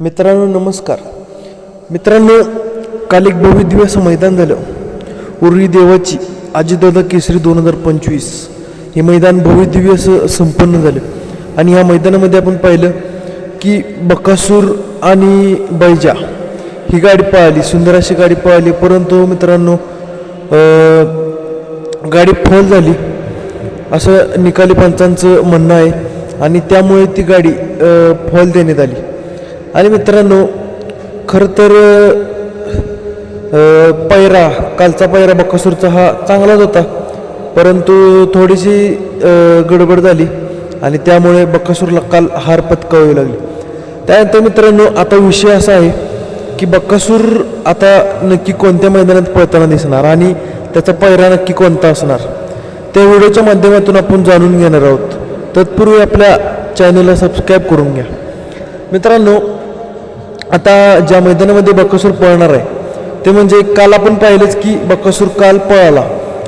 मित्रांनो नमस्कार. मित्रांनो काल एक भव्य मैदान झालं. उर्वी देवाची आजीदादा केसरी दोन हजार पंचवीस. हे मैदान भव्य दिवस संपन्न झालं. आणि ह्या मैदानामध्ये आपण पाहिलं की बकासूर आणि बैजा ही गाडी पळाली सुंदर अशी गाडी पळाली. परंतु मित्रांनो गाडी फॉल झाली. असं निकाली पंचांचं म्हणणं आहे. आणि त्यामुळे ती गाडी फॉल देण्यात आली. आणि मित्रांनो खरं तर पैरा कालचा पैरा बक्कासूरचा हा चांगलाच होता. परंतु थोडीशी गडबड झाली आणि त्यामुळे बक्कासूरला काल हार पत्कावावी लागली. त्यानंतर मित्रांनो आता विषय असा आहे की बक्कासूर आता नक्की कोणत्या मैदानात पळताना दिसणार आणि त्याचा पैरा नक्की कोणता असणार? त्या व्हिडिओच्या माध्यमातून आपण जाणून घेणार आहोत. तत्पूर्वी आपल्या चॅनलला सबस्क्राईब करून घ्या. मित्रांनो आता ज्या मैदानामध्ये बकासूर पळणार आहे ते म्हणजे काल आपण पाहिलंच की बक्कासूर काल पळाला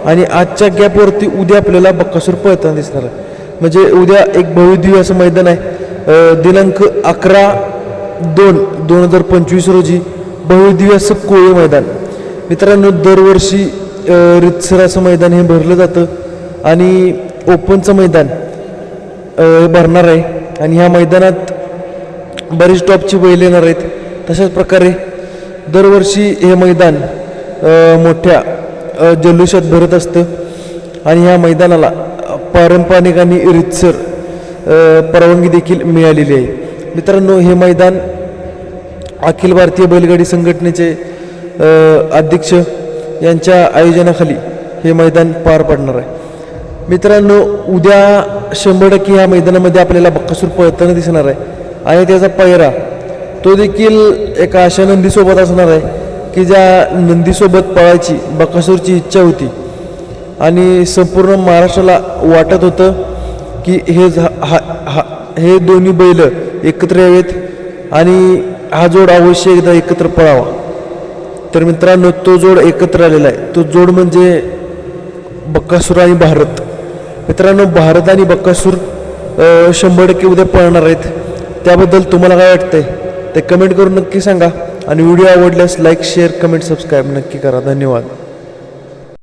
आणि आजच्या गॅपवरती उद्या आपल्याला बक्कासूर पळताना दिसणार आहे. म्हणजे उद्या एक भव्यदिव्य असं मैदान आहे दिनांक अकरा दोन दोन हजार पंचवीस रोजी भव्यदिव्य असं कोळी मैदान. मित्रांनो दरवर्षी रितसर असं मैदान हे भरलं जातं आणि ओपनचं मैदान भरणार आहे. आणि ह्या मैदानात बरीच टॉपची बैल येणार आहेत. तशाच प्रकारे दरवर्षी हे मैदान मोठ्या जल्लोषात भरत असतं. आणि ह्या मैदानाला पारंपरिक आणि रितसर परवानगी देखील मिळालेली आहे. मित्रांनो हे मैदान अखिल भारतीय बैलगाडी संघटनेचे अध्यक्ष यांच्या आयोजनाखाली हे मैदान पार पडणार आहे. मित्रांनो उद्या शंभर टक्के ह्या मैदानामध्ये आपल्याला बक्कासूर पळताना दिसणार आहे. आणि त्याचा पहिरा. तो देखील एका अशा नंदीसोबत असणार आहे की ज्या नंदीसोबत पळायची बकासूरची इच्छा होती. आणि संपूर्ण महाराष्ट्राला वाटत होतं की हे झा- हा हा हे दोन्ही बैल एकत्र यावेत आणि हा जोड अवश्य एकदा एकत्र पळावा. तर मित्रांनो तो जोड एकत्र आलेला आहे. तो जोड म्हणजे बक्कासूर आणि भारत. मित्रांनो भारत आणि बक्कासूर शंभर टक्के उद्या पळणार आहेत. त्याबद्दल तुम्हाला काय वाटतंय? ते कमेंट करून नक्की सांगा. आणि व्हिडिओ आवडल्यास लाईक शेअर कमेंट सबस्क्राईब नक्की करा. धन्यवाद.